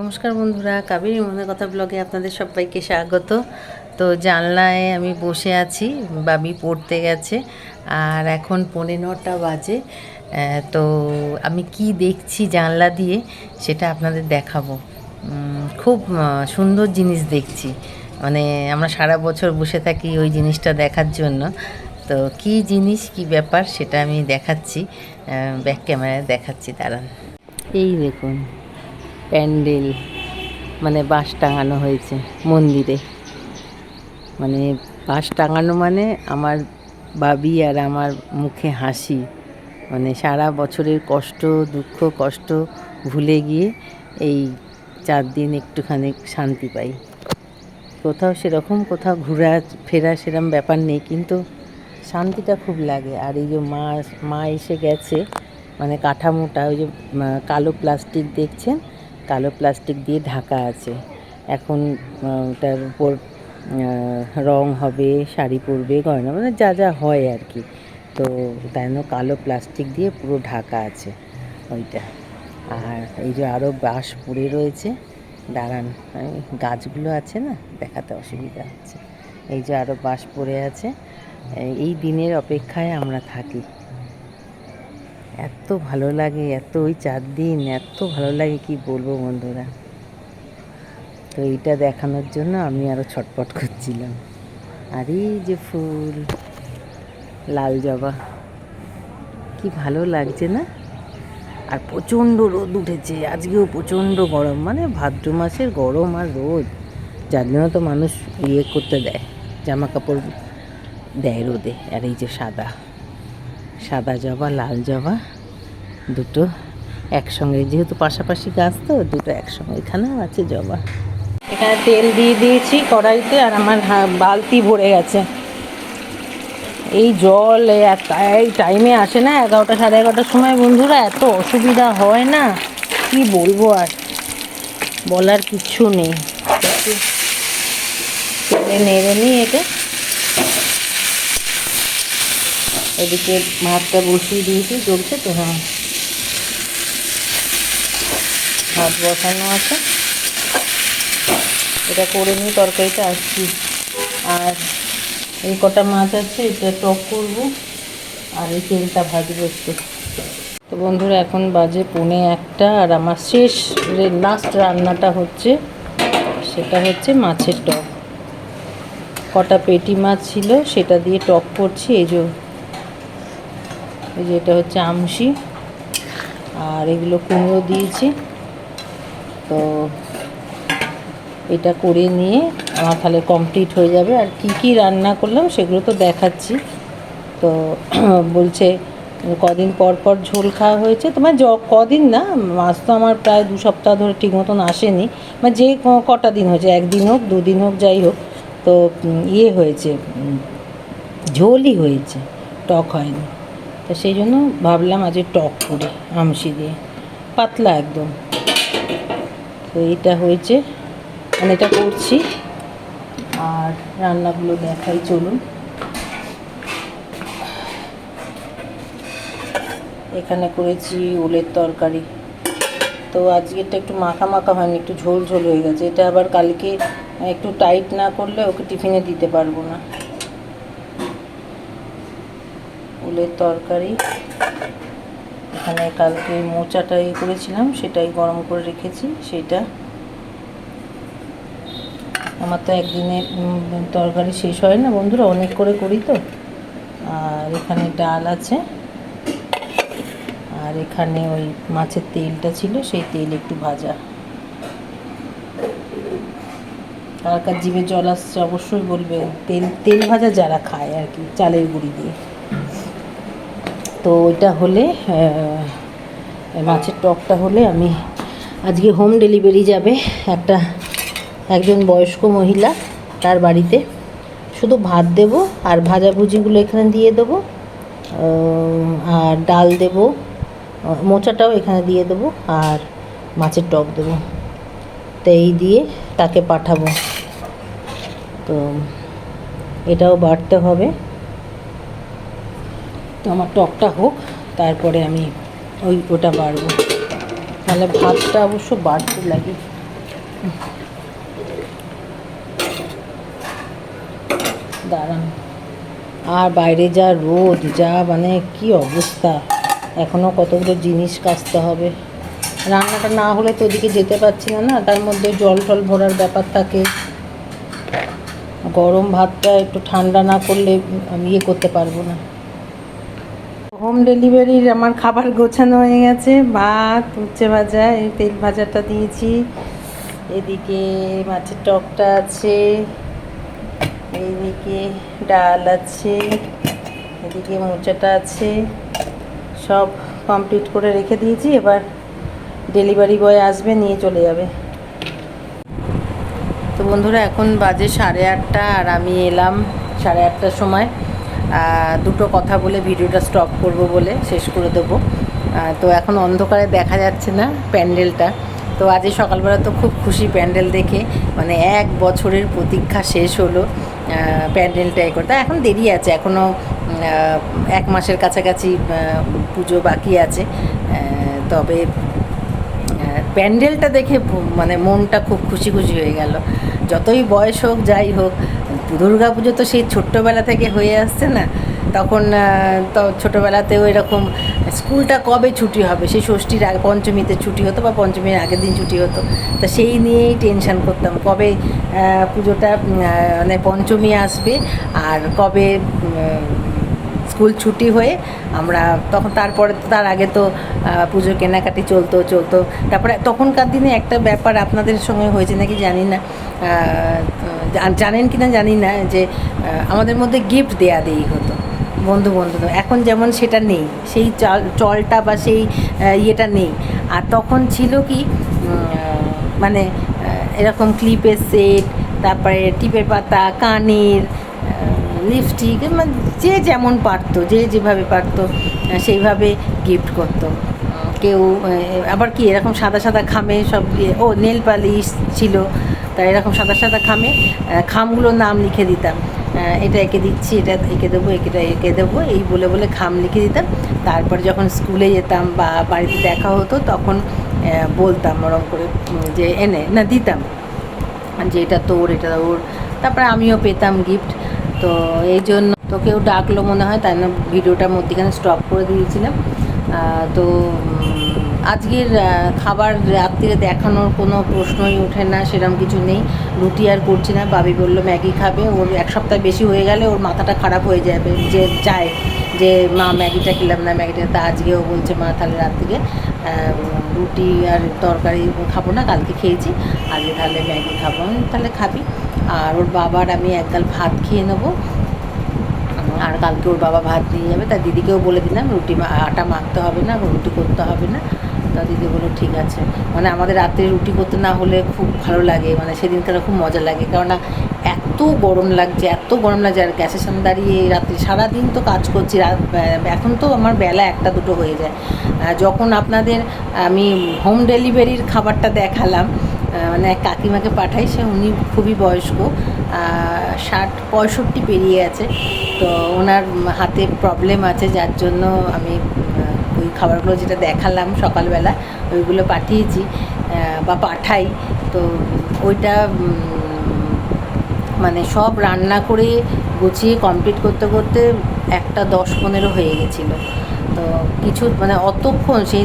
নমস্কার বন্ধুরা, কাবেরী মনে কথা ব্লগে আপনাদের সবাইকে স্বাগত। তো জানলায় আমি বসে আছি, বাবি পড়তে গেছে, আর এখন পৌনে নটা বাজে। তো আমি কি দেখছি জানলা দিয়ে সেটা আপনাদের দেখাবো। খুব সুন্দর জিনিস দেখছি। মানে আমরা সারা বছর বসে থাকি ওই জিনিসটা দেখার জন্য। তো কি জিনিস, কি ব্যাপার সেটা আমি দেখাচ্ছি ব্যাক ক্যামেরায় দেখাচ্ছি, দাঁড়ান। এই দেখুন। প্যান্ডেল মানে বাঁশ টাঙানো হয়েছে মন্দিরে। মানে বাঁশ টাঙানো মানে আমার বাবি আর আমার মুখে হাসি। মানে সারা বছরের কষ্ট, দুঃখ, কষ্ট ভুলে গিয়ে এই চার দিন একটুখানি শান্তি পাই। কোথাও সেরকম, কোথাও ঘোরা, ফেরা সেরকম ব্যাপার নেই, কিন্তু শান্তিটা খুব লাগে। আর এই যে মা মা এসে গেছে মানে কাঠামোটা, ওই যে কালো প্লাস্টিক দেখছেন কালো প্লাস্টিক দিয়ে ঢাকা আছে। এখন ওটার উপর রং হবে, শাড়ি পরবে, গয়না মানে যা যা হয় আর কি। তো তাই কালো প্লাস্টিক দিয়ে পুরো ঢাকা আছে ওইটা। আর এই যে আরও বাঁশ পড়ে রয়েছে, দাঁড়ান গাছগুলো আছে না, দেখাতে অসুবিধা হচ্ছে। এই যে আরও বাঁশ পড়ে আছে, এই দিনের অপেক্ষায় আমরা থাকি। এত ভালো লাগে, এত ওই চার দিন, এত ভালো লাগে, কি বলব বন্ধুরা? তো এইটা দেখানোর জন্য আমি আরও ছটপট করছিলাম। আর এই যে ফুল, লাল জবা, কি ভালো লাগছে না? আর প্রচণ্ড রোদ উঠেছে, আজকেও প্রচণ্ড গরম মানে ভাদ্র মাসের গরম আর রোদ। যার জন্য তো মানুষ ইয়ে করতে দেয়, জামা কাপড় দেয় রোদে, আর এই যে সাদা। সাদা জবা, লাল জবা, দুটো একসঙ্গে। যেহেতু পাশাপাশি গাছ তো, দুটো একসঙ্গে। এখানেও আছে জবা। এখানে তেল দিয়ে দিয়েছি কড়াইতে, আর আমার বালতি ভরে গেছে। এই জল এই টাইমে আসে না, এগারোটা সাড়ে এগারোটার সময়। বন্ধুরা, এত অসুবিধা হয় না। কি বলব আর? বলার কিচ্ছু নেই। নেড়ে নিই এটা এদিকে ভাতটা বসিয়ে দিয়েছি চলছে তো হ্যাঁ। ভাত বসানো আছে। এটা করে নিয়ে তরকারিটা আসছি। আর এই কটা মাছ আছে, এটা টক করব আর এই তেলটা ভাজবো একটু। তো বন্ধুরা, এখন বাজে পৌনে একটা আর আমার শেষ লাস্ট রান্নাটা হচ্ছে, সেটা হচ্ছে মাছের টক। কটা পেটি মাছ ছিল, সেটা দিয়ে টক করছি, এই যে এই যে এটা হচ্ছে আমশি। আর এগুলো কুমড়ো দিয়েছি। তো এটা করে নিয়ে আমার তাহলে কমপ্লিট হয়ে যাবে। আর কি কি রান্না করলাম সেগুলো তো দেখাচ্ছি। তো বলছে, কদিন পর পর ঝোল খাওয়া হয়েছে। তোমার য কদিন না মাছ তো আমার প্রায় দু সপ্তাহ ধরে ঠিক মতন আসেনি। মানে যে কটা দিন হয়েছে, একদিন হোক, দুদিন হোক, যাই হোক। তো ইয়ে হয়েছে ঝোলই হয়েছে, টক হয়নি। তো সেই জন্য ভাবলাম আজ টক করি আমসি দিয়ে। পাতলা একদম। তো এইটা হয়েছে। মানে এটা করছি। আর রান্নাগুলো দেখাই, চলুন। এখানে করেছি ওলের তরকারি। তো আজকেরটা একটু মাখা মাখা হয়নি, একটু ঝোল ঝোল হয়ে গেছে। এটা আবার কালকে একটু টাইট না করলে ওকে টিফিনে দিতে পারব না। ওলের তরকারি। এখানে কালকে মোচাটা ইয়ে করেছিলাম, সেটাই গরম করে রেখেছি, সেটা। আমার তো একদিনে তরকারি শেষ হয় না বন্ধুরা, অনেক করে করি তো। আর এখানে ডাল আছে। আর এখানে ওই মাছের তেলটা ছিল, সেই তেল একটু ভাজা। কার কার জিভে জল আসছে অবশ্যই বলবে। তেল তেল ভাজা যারা খায় আর কি, চালের গুঁড়ি দিয়ে। তো ওইটা হলে মাছের টকটা হলে আমি আজকে হোম ডেলিভারি যাবে একটা একজন বয়স্ক মহিলা তার বাড়িতে। শুধু ভাত দেব আর ভাজাভুজিগুলো এখানে দিয়ে দেবো আর ডাল দেব মোচাটাও এখানে দিয়ে দেবো আর মাছের টক দেবো। তো এই দিয়ে তাকে পাঠাবো। তো এটাও বাড়তে হবে। তো আমার টকটা হোক, তারপরে আমি ওই ওটা বাড়বো। তাহলে ভাতটা অবশ্য বাড়তে লাগে। দাঁড়ান। আর বাইরে যা রোদ, যা মানে কি অবস্থা? এখনও কতগুলো জিনিস কাচতে হবে। রান্নাটা না হলে তো ওদিকে যেতে পারছি না না? তার মধ্যে জল টল ভরার ব্যাপার থাকে। গরম ভাতটা একটু ঠান্ডা না করলে আমি ইয়ে করতে পারব না। হোম ডেলিভারির আমার খাবার গোছানো হয়ে গেছে। ভাত, উচ্ছে ভাজা, এই তেল ভাজাটা দিয়েছি। এদিকে মাছের টকটা আছে এইদিকে ডাল আছে, এদিকে মোচাটা আছে। সব কমপ্লিট করে রেখে দিয়েছি, এবার ডেলিভারি বয় আসবে, নিয়ে চলে যাবে। তো বন্ধুরা, এখন বাজে সাড়ে আটটা আর আমি এলাম সাড়ে আটটার সময়। দুটো কথা বলে ভিডিওটা স্টপ করব বলে শেষ করে দেবো। তো এখন অন্ধকারে দেখা যাচ্ছে না প্যান্ডেলটা। তো আজ এই সকালবেলা তো খুব খুশি প্যান্ডেল দেখে। মানে এক বছরের প্রতীক্ষা শেষ হলো প্যান্ডেলটা এ করতে এখন দেরি আছে এখনও এক মাসের কাছাকাছি পুজো বাকি আছে। তবে প্যান্ডেলটা দেখে মানে মনটা খুব খুশি খুশি হয়ে গেল। যতই বয়স হোক, যাই হোক দুর্গা পুজো তো সেই ছোট্টবেলা থেকে হয়ে আসছে না। তখন তো ছোটোবেলাতেও এরকম স্কুলটা কবে ছুটি হবে? সেই ষষ্ঠীর আগে, পঞ্চমীতে ছুটি হতো বা পঞ্চমীর আগের দিন ছুটি হতো। তা সেই নিয়েই টেনশান করতাম, কবে পুজোটা মানে পঞ্চমী আসবে আর কবে স্কুল ছুটি হয়ে আমরা তখন তারপরে তার আগে তো পুজোর কেনাকাটি চলতো চলতো। তারপরে তখনকার দিনে একটা ব্যাপার আপনাদের সঙ্গে হয়েছে নাকি জানি না। জানেন কি না জানি না যে আমাদের মধ্যে গিফট দেয়া দেই হতো, বন্ধু বন্ধু এখন যেমন সেটা নেই, সেই চাল, চলটা বা সেই ইয়েটা নেই। আর তখন ছিল কি মানে এরকম ক্লিপের সেট তারপরে টিপের পাতা, কানের লিপস্টিক মানে যে যেমন পারতো, যে যেভাবে পারতো সেইভাবে গিফট করতো। কেউ আবার কি, এরকম সাদা সাদা খামে সব ও নেল পালিশ ছিল। তাই এরকম সাদা সাদা খামে খামগুলোর নাম লিখে দিতাম। এটা এঁকে দিচ্ছি, এটা এঁকে দেবো এটা এঁকে দেবো, এই বলে বলে খাম লিখে দিতাম। তারপর যখন স্কুলে যেতাম বা বাড়িতে দেখা হতো, তখন বলতাম ওরম করে যে এনে, না দিতাম। যে এটা তোর, এটা ওর। তারপরে আমিও পেতাম গিফট তো এই জন্য তো কেউ ডাকলো মনে হয়, তাই না ভিডিওটার মধ্যেখানে স্টপ করে দিয়েছিলাম। তো আজকের খাবার রাত্রিরে দেখানোর কোনো প্রশ্নই ওঠে না সেরকম কিছু নেই। রুটি আর করছি না বাবি বলল ম্যাগি খাবে। ওর এক সপ্তাহ বেশি হয়ে গেলে ওর মাথাটা খারাপ হয়ে যাবে যে চায় যে মা ম্যাগিটা খেলাম না ম্যাগিটা তা আজকেও বলছে মা তাহলে রাত্রিরে আহ, রুটি আর তরকারি খাব না কালকে খেয়েছি আজকে তাহলে ম্যাগি খাব তাহলে খাবি। আর ওর বাবার আমি একগাল ভাত খেয়ে নেব। আর কালকে ওর বাবা ভাত নিয়ে যাবে তার দিদিকেও বলে দিলাম, রুটি আটা মাখতে হবে না, রুটি করতে হবে না। তা দিদি বলল, ঠিক আছে। মানে আমাদের রাত্রে রুটি করতে না হলে খুব ভালো লাগে মানে সেদিন সেদিনকার খুব মজা লাগে। কেননা এত গরম লাগছে, এত গরম লাগছে, আর গ্যাসের সামনে দাঁড়িয়ে রাত্রি সারাদিন তো কাজ করছি এখন তো আমার বেলা একটা দুটো হয়ে যায়। যখন আপনাদের আমি হোম ডেলিভারির খাবারটা দেখালাম মানে এক কাকিমাকে পাঠাই সে উনি খুবই বয়স্ক ষাট পঁয়ষট্টি পেরিয়ে আছে। তো ওনার হাতে প্রবলেম আছে, যার জন্য আমি ওই খাবারগুলো যেটা দেখালাম সকালবেলা, ওইগুলো পাঠিয়েছি। বা পাঠাই। তো ওইটা মানে সব রান্না করে গুছিয়ে কমপ্লিট করতে করতে একটা দশ পনেরো হয়ে গেছিল। তো কিছু মানে অতক্ষণ সেই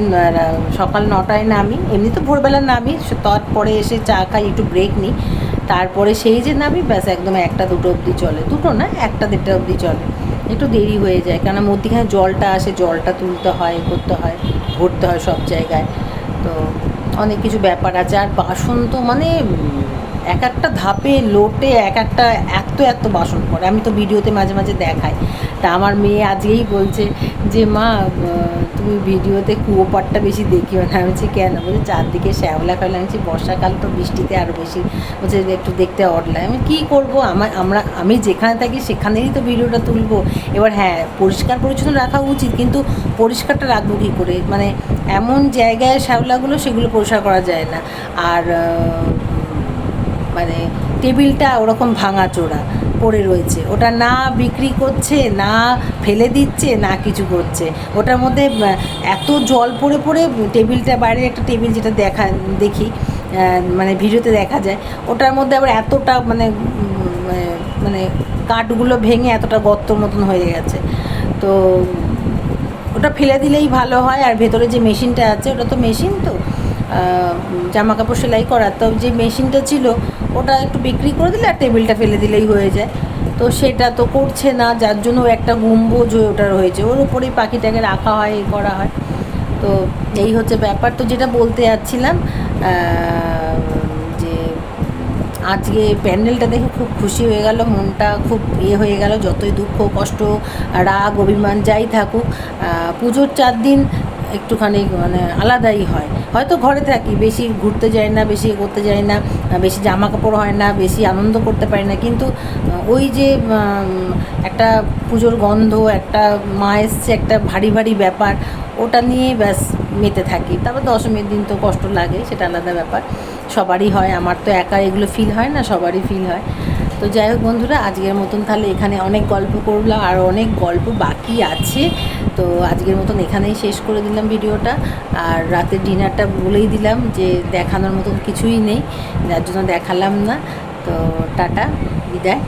সকাল নটায় নামি এমনি তো ভোরবেলা নামি তারপরে এসে চা খাই, একটু ব্রেক নিই। তারপরে সেই যে নামি, ব্যাস একদম একটা দুটো অবধি চলে। দুটো না, একটা দেড়টা অবধি চলে। একটু দেরি হয়ে যায় কেন মধ্যিখানে জলটা আসে, জলটা তুলতে হয়, করতে হয়, ভরতে হয় সব জায়গায়। তো অনেক কিছু ব্যাপার আছে। আর বাসন তো মানে এক একটা ধাপে লোটে এক একটা এত এত বাসন পড়ে। আমি তো ভিডিওতে মাঝে মাঝে দেখাই। তা আমার মেয়ে আজকেই বলছে যে, মা তুমি ভিডিওতে কুয়োপাটটা বেশি দেখিও না। আমি কেন? বলছে, চারদিকে শ্যাওলা ফেলা আমি বর্ষাকাল তো বৃষ্টিতে আরও বেশি। বলছে, একটু দেখতে অড লাগে। আমি কী করব? আমার আমরা, আমি যেখানে থাকি সেখানেই তো ভিডিওটা তুলবো। এবার হ্যাঁ পরিষ্কার পরিচ্ছন্ন রাখা উচিত, কিন্তু পরিষ্কারটা রাখব কী করে? মানে এমন জায়গায় শ্যাওলাগুলো সেগুলো পরিষ্কার করা যায় না। আর মানে টেবিলটা ওরকম ভাঙা চোরা। পড়ে রয়েছে। ওটা না বিক্রি করছে, না ফেলে দিচ্ছে, না কিছু করছে। ওটার মধ্যে এত জল পড়ে পড়ে টেবিলটা, বাইরের একটা টেবিল যেটা দেখা, দেখি মানে ভিডিওতে দেখা যায়, ওটার মধ্যে আবার এতটা মানে মানে- কাঠগুলো ভেঙে এতটা গর্তর মতন হয়ে গেছে। তো ওটা ফেলে দিলেই ভালো হয়, আর ভেতরে যে মেশিনটা আছে, ওটা তো মেশিন তো জামা কাপড় সেলাই করার তো যে মেশিনটা ছিল ওটা একটু বিক্রি করে দিলে আর টেবিলটা ফেলে দিলেই হয়ে যায়। তো সেটা তো করছে না, যার জন্য একটা গম্বুজ হয়ে ওটার হয়েছে। ওর উপরেই পাখিটাকে রাখা হয় এই করা হয়। তো এই হচ্ছে ব্যাপার। তো যেটা বলতে যাচ্ছিলাম যে আজকে প্যান্ডেলটা দেখে খুব খুশি হয়ে গেল, মনটা খুব ইয়ে হয়ে গেল, যতই দুঃখ, কষ্ট, রাগ, অভিমান, যাই থাকুক। পুজোর চার দিন একটুখানি মানে আলাদাই হয়। হয়তো ঘরে থাকি, বেশি ঘুরতে যাই না, বেশি করতে যাই না, বেশি জামা কাপড় হয় না, বেশি আনন্দ করতে পারি না। কিন্তু ওই যে একটা পুজোর গন্ধ, একটা মা এসছে, একটা ভারী ভারী ব্যাপার, ওটা নিয়ে ব্যাস মেতে থাকি। তারপর দশমীর দিন তো কষ্ট লাগে, সেটা আলাদা ব্যাপার। সবারই হয়, আমার তো একা এগুলো ফিল হয় না, সবারই ফিল হয়। তো যাই হোক বন্ধুরা, আজকের মতন তাহলে এখানে অনেক গল্প করলাম, আর অনেক গল্প বাকি আছে। তো আজকের মতন এখানেই শেষ করে দিলাম ভিডিওটা। আর রাতের ডিনারটা বলেই দিলাম যে দেখানোর মতন কিছুই নেই, যার জন্য দেখালাম না। তো টাটা, বিদায়।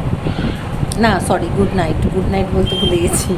না sorry good night good night বলতে ভুলে গেছি।